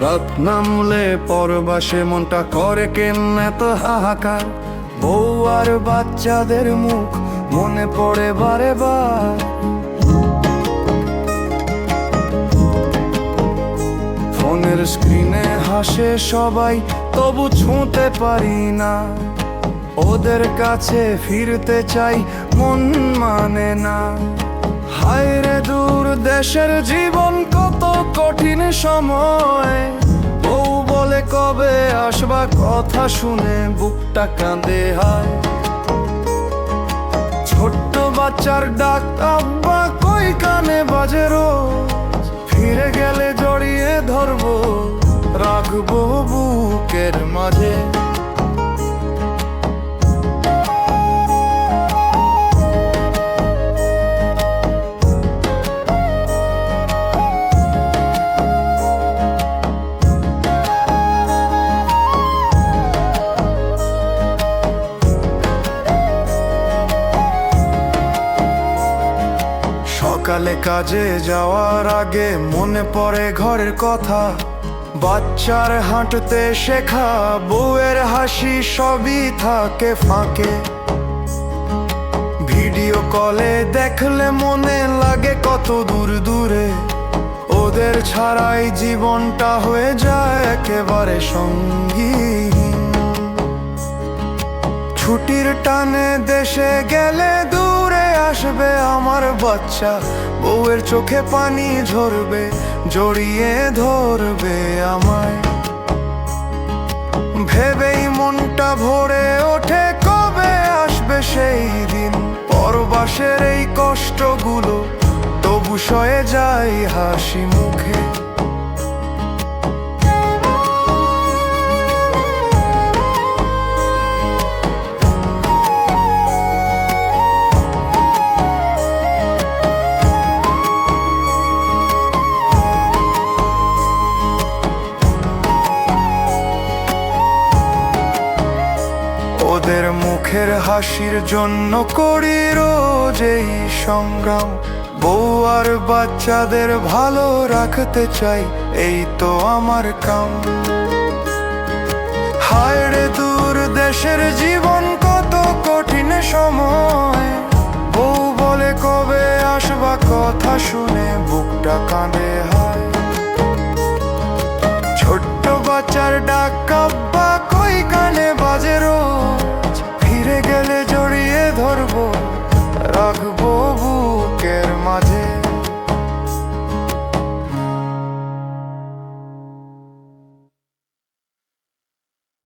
রাত নামলে পরবাসে মনটা করে কেন এত হাহাকার? বউ আর বাচ্চাদের মুখ মনে পড়ে বারে বার। ফোনের স্ক্রিনে হাসে সবাই, তবু ছুঁতে পারি না। ওদের কাছে ফিরতে চাই, মন মানে না। হায় রে দূর দেশের জীবন কত কঠিন সময়। বউ বলে কবে আসবা কথা শুনে বুকটা কাঁদে, হায়। ছোট্ট বাচ্চার ডাক, আব্বা কই কানে বাজে রোজ? ফিরে গেলে জড়িয়ে ধরবো, রাখব বুকের মাঝে। সকালে কাজে যাওয়ার আগে মনে পড়ে ঘরের কথা। বাচ্চার হাঁটতে শেখা, বউয়ের হাসি সবই থাকে ফাঁকে। ভিডিও কলে দেখলে মনে লাগে কত দূর দূরে। ওদের ছাড়াই জীবনটা হয়ে যায় একেবারে সঙ্গীহীন। ছুটির টানে দেশে গেলে আসবে আমার বাচ্চা। বউয়ের চোখে পানি ঝরবে, জড়িয়ে ধরবে আমায়। ভেবেই মনটা ভরে ওঠে কবে আসবে সেই দিন। পরবাসের এই কষ্টগুলো তবু সয়ে যায় হাসি মুখে। ওদের মুখের হাসির জন্য করি রোজ এই সংগ্রাম। বউ আর বাচ্চাদের ভালো রাখতে চাই, এই তো আমার কাম। হায় রে দূর দেশের জীবন, কত কঠিন সময়। বউ বলে কবে আসবা কথা শুনে বুকটা কাঁদে হায়। ছোট্ট বাচ্চার